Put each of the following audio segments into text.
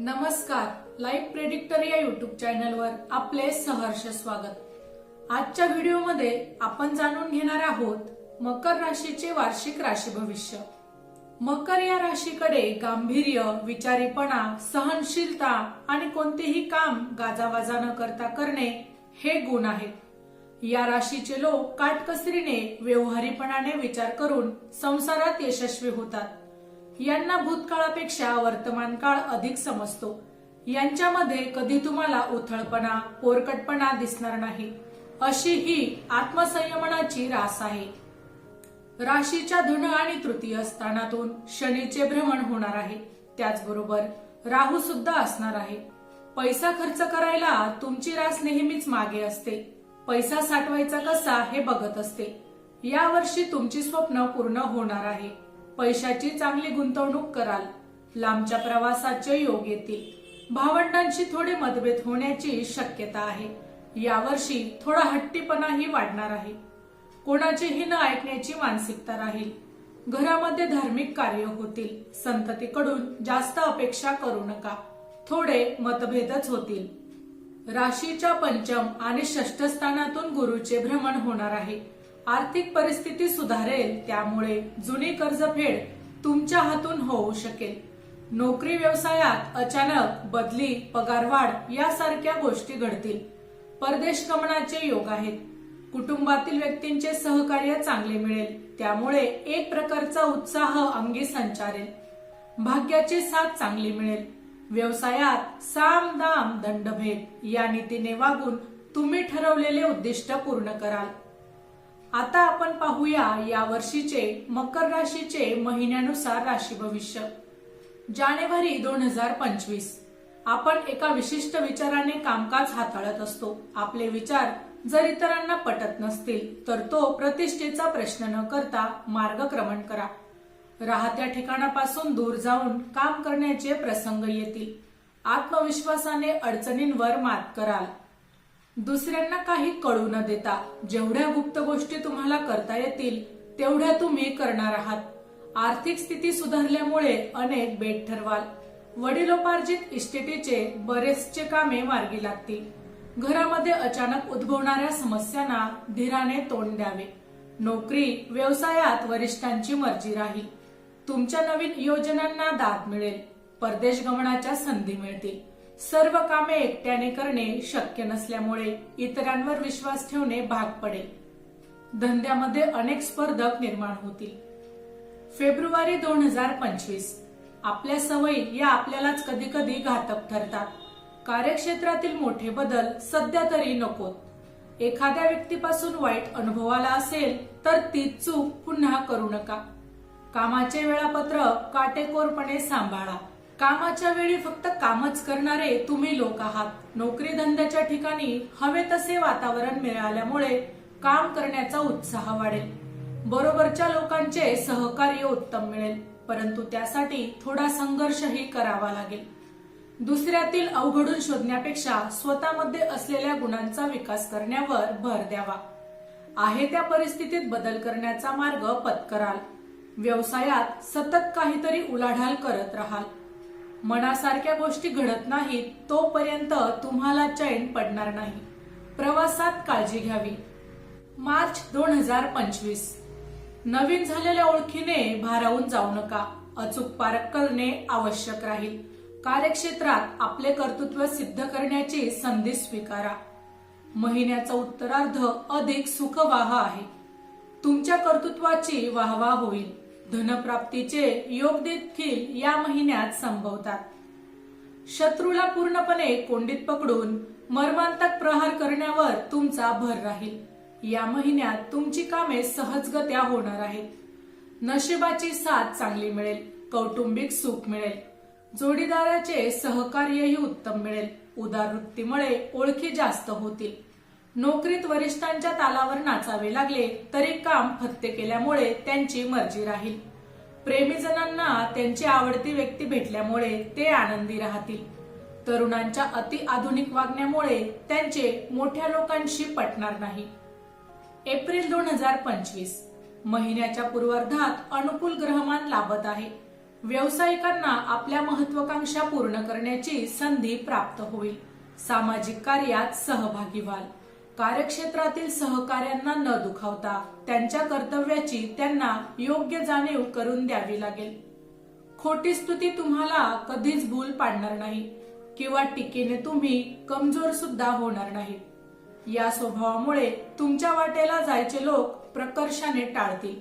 नमस्कार life predictor या YouTube चॅनलवर आपले सहर्ष स्वागत. आजच्या व्हिडिओमध्ये आपण जाणून घेणार आहोत मकर राशीचे वार्षिक राशी भविष्य. मकर या राशीकडे गांभीर्य विचारीपणा सहनशीलता आणि कोणतेही काम गाजावाजा न करता करणे हे गुण आहेत. या राशीचे लोक काटकसरीने व्यवहारीपणाने विचार करून संसारात यशस्वी होतात. यांना भूतकाळापेक्षा वर्तमान काळ अधिक समजतो. यांच्यामध्ये कधी तुम्हाला उथळपणा पोरकटपणा दिसणार नाही अशी ही आत्मसंयमनाची रास आहे. राशीच्या धन आणि तृतीय स्थानातून शनीचे भ्रमण होणार आहे. त्याचबरोबर राहू सुद्धा असणार आहे. पैसा खर्च करायला तुमची रास नेहमीच मागे असते. पैसा साठवायचा कसा हे बघत असते. यावर्षी तुमची स्वप्न पूर्ण होणार आहे. पैशाची चांगली गुंतवणूक कराल. लांबच्या प्रवासाचे योग येतील. भावंडांशी थोडे मतभेद होण्याची शक्यता आहे. यावर्षी थोडा हट्टीपणाही वाढणार आहे. कोणाचीही न ऐकण्याची मानसिकता राहील. घरामध्ये धार्मिक कार्य होतील. संततीकडून जास्त अपेक्षा करू नका. थोडे मतभेदच होतील. राशीच्या पंचम आणि षष्ठ स्थानातून गुरुचे भ्रमण होणार आहे. आर्थिक परिस्थिती सुधारेल त्यामुळे जुनी कर्जफेड तुमच्या हातून होऊ शकेल. नोकरी व्यवसायात अचानक बदली पगारवाढ यासारख्या गोष्टी घडतील. परदेश गमनाचे योग आहेत. कुटुंबातील व्यक्तींचे सहकार्य चांगले मिळेल त्यामुळे एक प्रकारचा उत्साह अंगी संचारेल. भाग्याची साथ चांगली मिळेल. व्यवसायात साम दाम दंडभेद या नीतीने वागून तुम्ही ठरवलेले उद्दिष्ट पूर्ण कराल. आता आपण पाहूया या वर्षीचे मकर राशीचे महिन्यानुसार राशी भविष्य. जानेवारी दोन हजार पंचवीस. आपण एका विशिष्ट विचाराने कामकाज हाताळत असतो. आपले विचार जर इतरांना पटत नसतील तर तो प्रतिष्ठेचा प्रश्न न करता मार्गक्रमण करा. राहत्या ठिकाणापासून दूर जाऊन काम करण्याचे प्रसंग येतील. आत्मविश्वासाने अडचणींवर मात कराल. दुसऱ्यांना काही कळू न देता जेवढ्या गुप्त गोष्टी तुम्हाला करता येतील तेवढ्या तुम्ही करणार आहात. आर्थिक स्थिती सुधारल्यामुळे अनेक बेट ठरवाल. वडिलोपार्जित इस्टेटीचे बरेचसे कामे मार्गी लागतील. घरामध्ये अचानक उद्भवणाऱ्या समस्यांना धीराने तोंड द्यावे. नोकरी व्यवसायात वरिष्ठांची मर्जी राहील. तुमच्या नवीन योजनांना दाद मिळेल. परदेश गमनाच्या संधी मिळतील. सर्व कामे एकट्याने करणे शक्य नसल्यामुळे इतरांवर विश्वास ठेवणे भाग पडेल. धंद्यामध्ये अनेक स्पर्धक निर्माण होतील. फेब्रुवारी दोन हजार पंचवीस. आपल्या सवयी या आपल्यालाच कधी कधी घातक ठरतात. कार्यक्षेत्रातील मोठे बदल सध्या तरी नकोत. एखाद्या व्यक्तीपासून वाईट अनुभव आला असेल तर ती चूक पुन्हा करू नका. कामाचे वेळापत्रक काटेकोरपणे सांभाळा. कामाच्या वेळी फक्त कामच करणारे तुम्ही लोक आहात. नोकरी धंद्याच्या ठिकाणी हवे तसे वातावरण मिळाल्यामुळे काम करण्याचा उत्साह वाढेल. बरोबरच्या लोकांचे सहकार्य उत्तम मिळेल परंतु त्यासाठी थोडा संघर्षही करावा लागेल. दुसऱ्यातील अवघडून शोधण्यापेक्षा स्वतःमध्ये असलेल्या गुणांचा विकास करण्यावर भर द्यावा. आहे त्या परिस्थितीत बदल करण्याचा मार्ग पत्कराल. व्यवसायात सतत काहीतरी उलाढाल करत राहाल. मनासारख्या गोष्टी घडत नाहीत तोपर्यंत तुम्हाला चैन पडणार नाही. प्रवासात काळजी घ्यावी. मार्च दोन हजार पंचवीस. नवीन झालेल्या ओळखीने भारावून जाऊ नका. अचूक पारख करणे आवश्यक राहील. कार्यक्षेत्रात आपले कर्तृत्व सिद्ध करण्याची संधी स्वीकारा. महिन्याचा उत्तरार्ध अधिक सुखवाह आहे. तुमच्या कर्तृत्वाची वाहवा होईल. धनप्राप्तीचे योग देखील या महिन्यात संभवतात. शत्रूला पूर्णपणे कोंडीत पकडून मर्मांतक प्रहार करण्यावर तुमचा भर राहील. या महिन्यात तुमची कामे सहजगत्या होणार आहेत. नशिबाची साथ चांगली मिळेल कौटुंबिक सुख मिळेल जोडीदाराचे सहकार्यही उत्तम मिळेल उदारवृत्तीमुळे ओळखी जास्त होतील. नोकरीत वरिष्ठांच्या तालावर नाचावे लागले तरी काम फत्ते केल्यामुळे त्यांची मर्जी राहील. प्रेमीजनांना त्यांची आवडती व्यक्ती भेटल्यामुळे ते आनंदी राहतील. तरुणांच्या अति आधुनिक वागण्यामुळे त्यांचे मोठ्या लोकांशी पटणार नाही. एप्रिल दोन हजार पंचवीस. महिन्याच्या पूर्वार्धात अनुकूल ग्रहमान लाभत आहे. व्यावसायिकांना आपल्या महत्वाकांक्षा पूर्ण करण्याची संधी प्राप्त होईल. सामाजिक कार्यात सहभागी व्हाल. कार्यक्षेत्रातील सहकार्यांना न दुखावता त्यांच्या कर्तव्याची त्यांना योग्य जाणीव करून द्यावी लागेल. खोटी स्तुती तुम्हाला कधीच भूल पाडणार नाही किंवा टीकेने तुम्ही कमजोर सुद्धा होणार नाही. या स्वभावामुळे तुमच्या वाटेला जायचे लोक प्रकर्षाने टाळतील.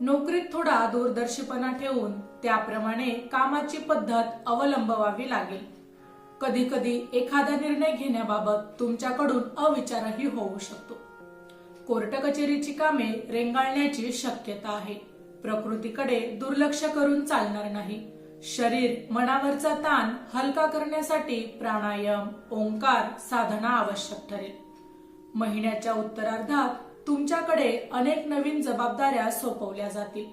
नोकरीत थोडा दूरदर्शीपणा ठेवून त्याप्रमाणे कामाची पद्धत अवलंबवावी लागेल. कधी कधी एखादा निर्णय घेण्याबाबत तुमच्याकडून अविचारही होऊ शकतो. कोर्ट कचेरीची कामे रेंगाळण्याची शक्यता आहे. प्रकृतीकडे दुर्लक्ष करून चालणार नाही. शरीर मनावरचा ताण हलका करण्यासाठी प्राणायाम ओंकार साधना आवश्यक ठरेल. महिन्याच्या उत्तरार्धात तुमच्याकडे अनेक नवीन जबाबदाऱ्या सोपवल्या जातील.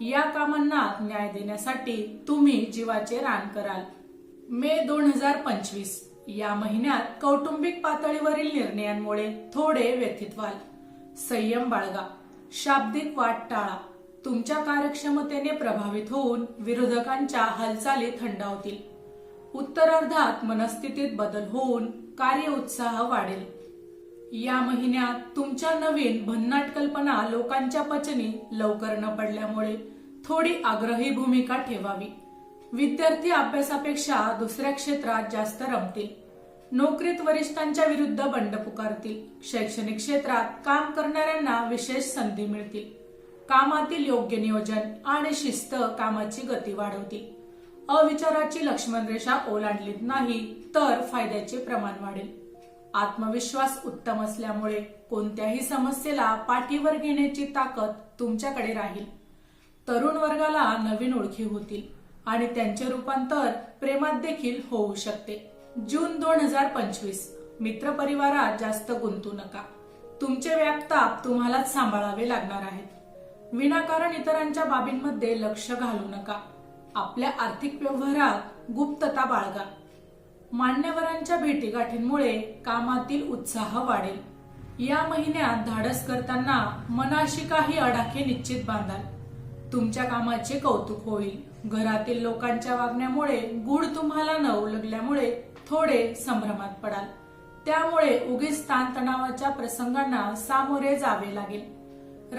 या कामांना न्याय देण्यासाठी तुम्ही जीवाचे रान कराल. मे दोन हजार पंचवीस या महिन्यात कौटुंबिक पातळीवरील निर्णयांमुळे थोडे व्यथित व्हाल. संयम बाळगा. शाब्दिक वाट टाळा. तुमच्या कार्यक्षमतेने प्रभावित होऊन विरोधकांच्या हालचाली थंडावतील. उत्तरार्धात मनस्थितीत बदल होऊन कार्य उत्साह वाढेल. या महिन्यात तुमच्या नवीन भन्नाट कल्पना लोकांच्या पचनी लवकर न पडल्यामुळे थोडी आग्रही भूमिका ठेवावी. विद्यार्थी अभ्यासापेक्षा दुसऱ्या क्षेत्रात जास्त रमतील. नोकरीत वरिष्ठांच्या विरुद्ध बंड पुकारतील. शैक्षणिक क्षेत्रात काम करणाऱ्यांना विशेष संधी मिळतील. कामातील योग्य नियोजन आणि शिस्त कामाची गती वाढवतील. अविचाराची लक्ष्मण रेषा ओलांडलीत नाही तर फायद्याचे प्रमाण वाढेल. आत्मविश्वास उत्तम असल्यामुळे कोणत्याही समस्येला पाठीवर घेण्याची ताकद तुमच्याकडे राहील. तरुण वर्गाला नवीन ओळखी होतील. आणि त्यांचे रूपांतर प्रेमात देखील होऊ शकते. जून दोन हजार पंचवीस. मित्रपरिवारात जास्त गुंतू नका. तुमचे व्यापताप तुम्हालाच सांभाळावे लागणार आहेत. विनाकारण इतरांच्या बाबींमध्ये लक्ष घालू नका. आपल्या आर्थिक व्यवहारात गुप्तता बाळगा. मान्यवरांच्या भेटीगाठींमुळे कामातील उत्साह वाढेल. या महिन्यात धाडस करताना मनाशी काही अडाखे निश्चित बांधाल. तुमच्या कामाचे कौतुक होईल. घरातील लोकांच्या वागण्यामुळे गुड तुम्हाला नऊ उलगल्यामुळे थोडे संभ्रमात पडाल. त्यामुळे उगीच ताणतणावाच्या प्रसंगांना सामोरे जावे लागेल.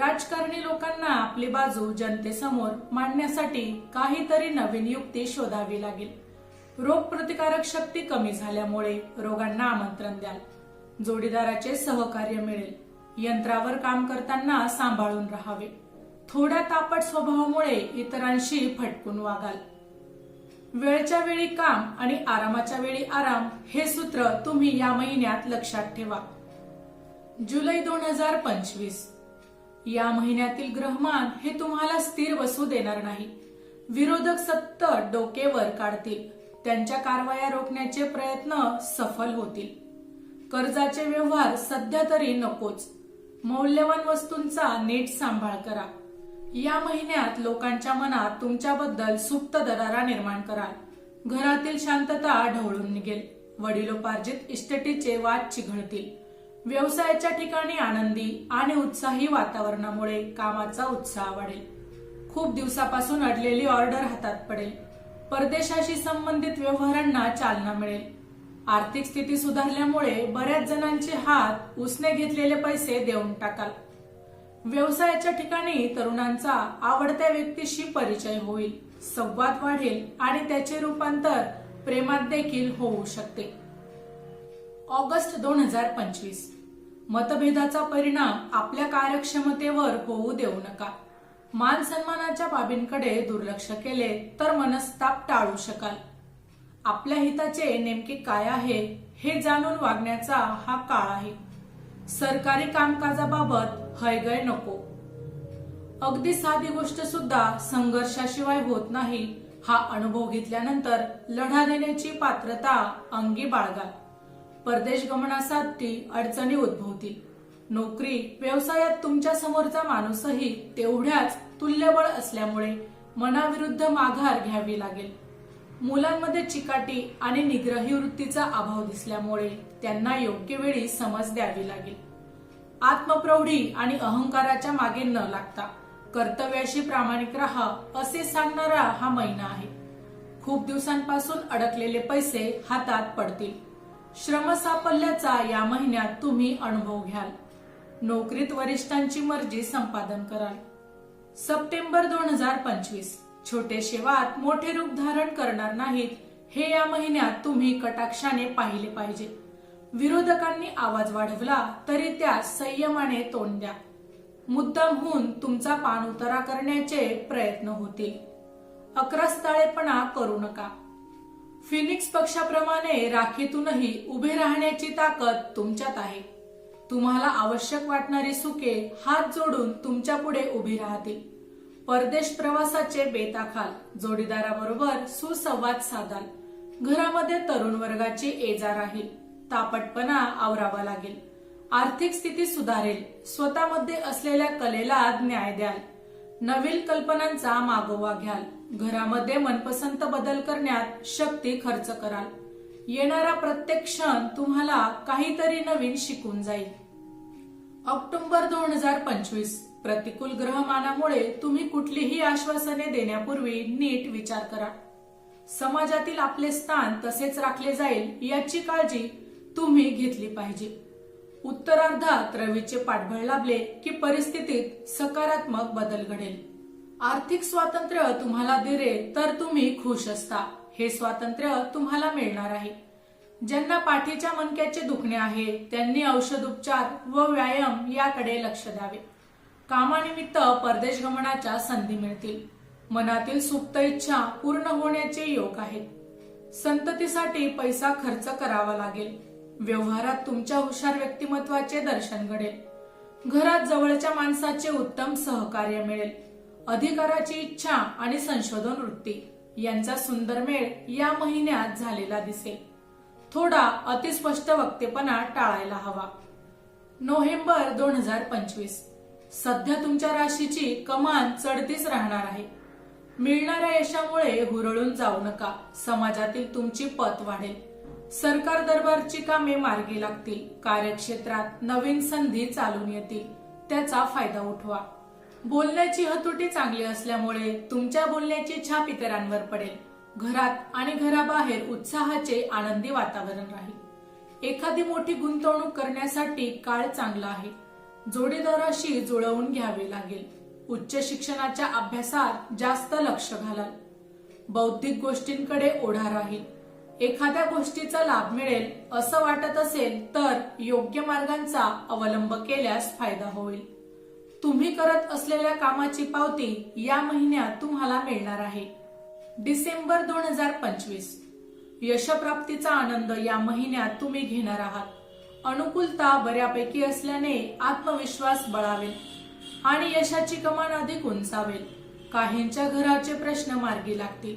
राजकारणी लोकांना आपली बाजू जनतेसमोर मांडण्यासाठी काहीतरी नवीन युक्ती शोधावी लागेल. रोगप्रतिकारक शक्ती कमी झाल्यामुळे रोगांना आमंत्रण द्याल. जोडीदाराचे सहकार्य मिळेल. यंत्रावर काम करताना सांभाळून राहावे. थोड्या तापट स्वभावामुळे इतरांशी फटकून वागाल. वेळच्या वेळी काम आणि आरामाच्या वेळी आराम हे सूत्र तुम्ही या महिन्यात लक्षात ठेवा. जुलै दोन हजार पंचवीस. या महिन्यातील ग्रहमान हे तुम्हाला स्थिर बसू देणार नाही. विरोधक सत्त डोकेवर काढतील. त्यांच्या कारवाया रोखण्याचे प्रयत्न सफल होतील. कर्जाचे व्यवहार सध्या तरी नकोच. मौल्यवान वस्तूंचा नीट सांभाळ करा. या महिन्यात लोकांच्या मनात तुमच्याबद्दल सुप्त दरारा निर्माण कराल. घरातील शांतता ढवळून निघेल. वडिलोपार्जित इष्टटीचे वाद चिघळतील. व्यवसायाच्या ठिकाणी आनंदी आणि उत्साही वातावरणामुळे कामाचा उत्साह वाढेल. खूप दिवसापासून अडलेली ऑर्डर हातात पडेल. परदेशाशी संबंधित व्यवहारांना चालना मिळेल. आर्थिक स्थिती सुधारल्यामुळे बऱ्याच जणांचे हात उसने घेतलेले पैसे देऊन टाकाल. व्यवसायाच्या ठिकाणी तरुणांचा आवडत्या व्यक्तीशी परिचय होईल संवाद वाढेल आणि त्याचे रूपांतर प्रेमात देखील होऊ शकते. ऑगस्ट दोन हजार पंचवीस. मतभेदाचा परिणाम आपल्या कार्यक्षमतेवर होऊ देऊ नका. मान सन्मानाच्या बाबींकडे दुर्लक्ष केले तर मनस्ताप टाळू शकाल. आपल्या हिताचे नेमके काय आहे हे जाणून वागण्याचा हा काळ आहे. सरकारी कामकाजाबाबत हयगय नको. अगदी साधी गोष्ट सुद्धा संघर्षाशिवाय होत नाही हा अनुभव घेतल्यानंतर लढा देण्याची पात्रता अंगी बाळगाल. परदेश गमनासाठी अडचणी उद्भवतील. नोकरी व्यवसायात तुमच्या समोरचा माणूसही तेवढ्याच तुल्यबळ असल्यामुळे मनाविरुद्ध माघार घ्यावी लागेल. मुलांमध्ये चिकाटी आणि निग्रही वृत्तीचा अभाव दिसल्यामुळे त्यांना योग्य वेळी समज द्यावी लागेल. आत्मप्रौढी आणि अहंकाराच्या मागे न लागता कर्तव्याशी प्रामाणिक राहा असे सांगणारा हा महिना आहे. खूप दिवसांपासून अडकलेले पैसे हातात पडतील. श्रम साफल्याचा या महिन्यात तुम्ही अनुभव घ्याल. नोकरीत वरिष्ठांची मर्जी संपादन कराल. सप्टेंबर दोन हजार पंचवीस. छोटे शेवात मोठे रूप धारण करणार नाहीत. हे या महिन्यात तुम्ही कटाक्षाने पाहिले पाहिजे. विरोधकांनी आवाज वाढवला तरी त्या संयमाने तोंड द्या. मुद्दामहून तुमचा पान उतारा करण्याचे प्रयत्न होतील. अक्रस्ताळेपणा करू नका. फिनिक्स पक्षाप्रमाणे राखीतूनही उभे राहण्याची ताकद तुमच्यात आहे. तुम्हाला आवश्यक वाटणारी सुके हात जोडून तुमच्यापुढे उभी राहतील. परदेश प्रवासाचे बेताखाल जोडीदाराबरोबर सुसंवाद साधाल. घरामध्ये तरुण वर्गाची एजा राहील. तापटपणा आवरावा लागेल. आर्थिक स्थिती सुधारेल. स्वतःमध्ये असलेल्या कलेला न्याय द्याल. नवीन कल्पनांचा मागोवा घ्याल. घरामध्ये मनपसंत बदल करण्यात शक्ती खर्च कराल. येणारा प्रत्येक क्षण तुम्हाला काहीतरी नवीन शिकून जाईल. ऑक्टोबर दोन हजार पंचवीस. प्रतिकूल ग्रहमानामुळे तुम्ही कुठलीही आश्वासने देण्यापूर्वी नीट विचार करा. समाजातील आपले स्थान तसेच राखले जाईल याची काळजी तुम्ही घेतली पाहिजे. उत्तरार्धात रवीचे पाठबळ लाभले की परिस्थितीत सकारात्मक बदल घडेल. आर्थिक स्वातंत्र्य तुम्हाला दिले तर तुम्ही खुश असता. हे स्वातंत्र्य तुम्हाला मिळणार आहे. ज्यांना पाठीच्या मणक्याचे दुखणे आहे त्यांनी औषध उपचार व व्यायाम याकडे लक्ष द्यावे. कामानिमित्त परदेश गमनाच्या संधी मिळतील. मनातील सुप्त इच्छा पूर्ण होण्याचे योग आहेत. संततीसाठी पैसा खर्च करावा लागेल. व्यवहारात तुमच्या हुशार व्यक्तिमत्वाचे दर्शन घडेल. घरात जवळच्या माणसाचे उत्तम सहकार्य मिळेल. अधिकाराची इच्छा आणि संशोधन वृत्ती यांचा सुंदर मेळ या महिन्यात झालेला दिसेल. थोडा अतिस्पष्ट वक्तेपणा टाळायला हवा. नोव्हेंबर दोन हजार पंचवीस. सध्या तुमच्या राशीची कमान चढतीच राहणार आहे. मिळणाऱ्या यशामुळे हुरळून जाऊ नका. समाजातील तुमची पत वाढेल. सरकार दरबारची कामे मार्गी लागतील. कार्यक्षेत्रात नवीन संधी चालून येतील. त्याचा फायदा उठवा. बोलण्याची हतुटी चांगली असल्यामुळे तुमच्या बोलण्याची छाप इतरांवर पडेल. घरात आणि घराबाहेर उत्साहाचे आनंदी वातावरण राहील. एखादी मोठी गुंतवणूक करण्यासाठी काळ चांगला आहे. जोडीदाराशी जुळवून घ्यावे लागेल. उच्च शिक्षणाच्या अभ्यासात जास्त लक्ष घालाल. बौद्धिक गोष्टींकडे ओढा राहील. एखाद्या गोष्टीचा लाभ मिळेल असं वाटत असेल तर योग्य मार्गांचा अवलंब केल्यास फायदा होईल. तुम्ही करत असलेल्या कामाची पावती या महिन्यात तुम्हाला मिळणार आहे. डिसेंबर दोन हजार पंचवीस. यशप्राप्तीचा आनंद या महिन्यात तुम्ही घेणार आहात. अनुकूलता बऱ्यापैकी असल्याने आत्मविश्वास बळावेल आणि यशाची कमान अधिक उंचावेल. काहींच्या घराचे प्रश्न मार्गी लागतील.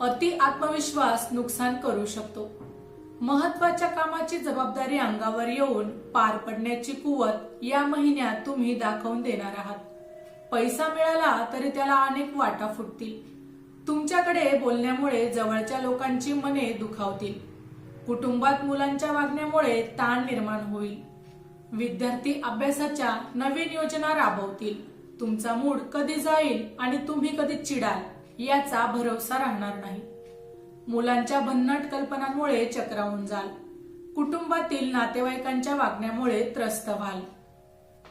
अति आत्मविश्वास नुकसान करू शकतो. महत्त्वाच्या कामाची जबाबदारी अंगावर येऊन पार पडण्याची कुवत या महिन्यात तुम्ही दाखवून देणार आहात. पैसा मिळाला तरी त्याला अनेक वाटा फुटतील. तुमच्याकडे बोलण्यामुळे जवळच्या लोकांची मने दुखावतील. कुटुंबात मुलांच्या वागण्यामुळे ताण निर्माण होईल. विद्यार्थी अभ्यासाच्या नवीन योजना राबवतील. तुमचा मूड कधी जाईल आणि तुम्ही कधी चिडाल याचा भरोसा राहणार नाही. मुलांच्या भन्नाट कल्पनांमुळे चक्रावून जाल. कुटुंबातील नातेवाईकांच्या वागण्यामुळे त्रस्त व्हाल.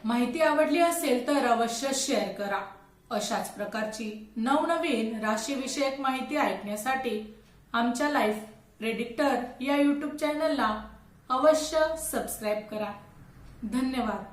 माहिती आवडली असेल तर अवश्य शेअर करा. अशाच प्रकारची नवनवीन राशीविषयक माहिती ऐकण्यासाठी आमच्या लाईफ प्रेडिक्टर या यूट्यूब चॅनलला अवश्य सबस्क्राईब करा. धन्यवाद.